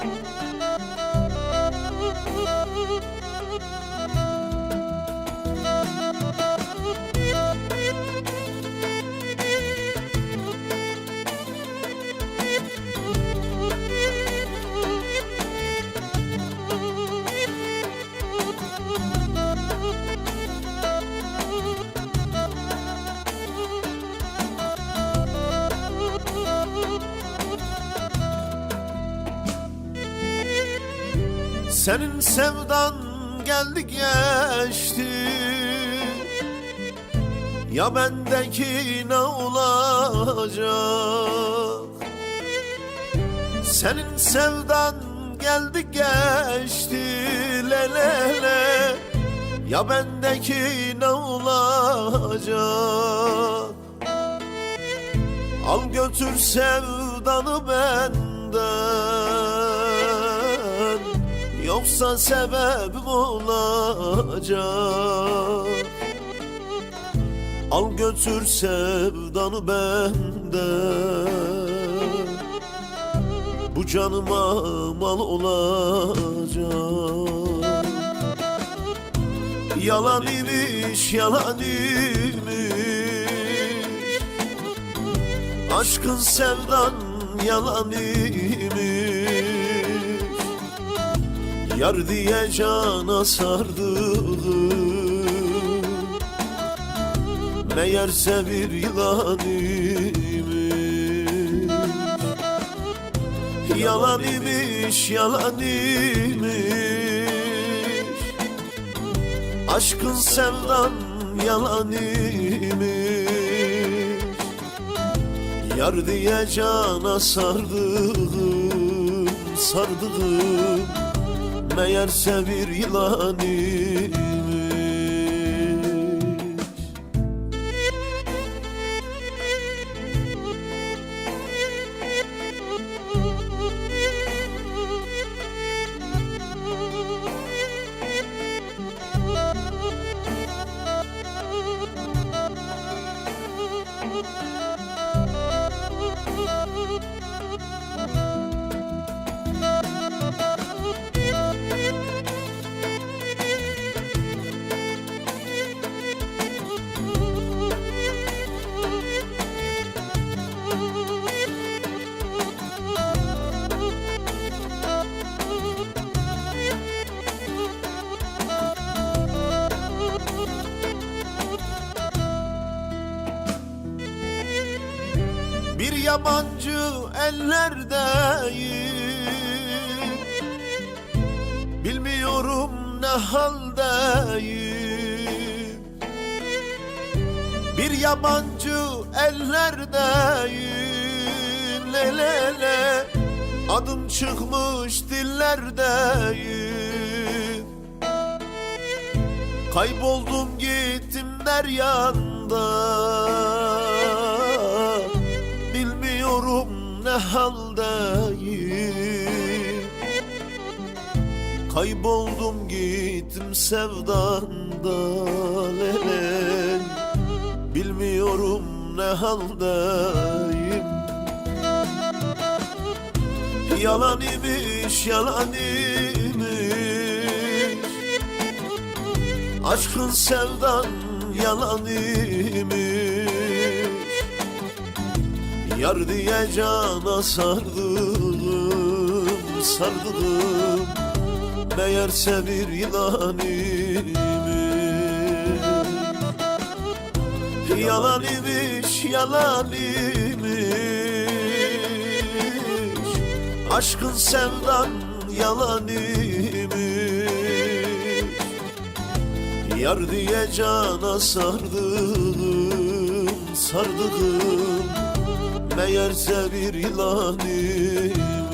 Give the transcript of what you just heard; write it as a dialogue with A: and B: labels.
A: thank you Senin sevdan geldi geçti. Ya bendeki ne olacak? Senin sevdan geldi geçti. Le le le. Ya bendeki ne olacak? Al götür sevdanı benden Yoksa sebebim olacak. Al götür sevdanı benden. Bu canıma mal olacak. Yalan imiş, yalan imiş. Aşkın sevdan yalan imiş Yar diye cana sardım Meğerse bir yılan imiş. Yalan imiş, yalan imiş. Aşkın sevdan yalan imiş. Yar diye cana sardım, sardım Meğerse bir yılan yabancı ellerdeyim. Bilmiyorum ne haldeyim. Bir yabancı ellerdeyim. Le le le. Adım çıkmış dillerdeyim. Kayboldum gittim deryanda Bilmiyorum haldeyim Kayboldum gittim sevdanda lele Bilmiyorum ne haldeyim Yalan imiş, yalan imiş. Aşkın sevdan yalan imiş Yar diye cana sardım, sardım. Meğerse bir yılan imiş Yalan imiş, yalan imiş Aşkın sevdan yalan imiş Yar diye cana sardım, sardım Meğerse bir yılan imiş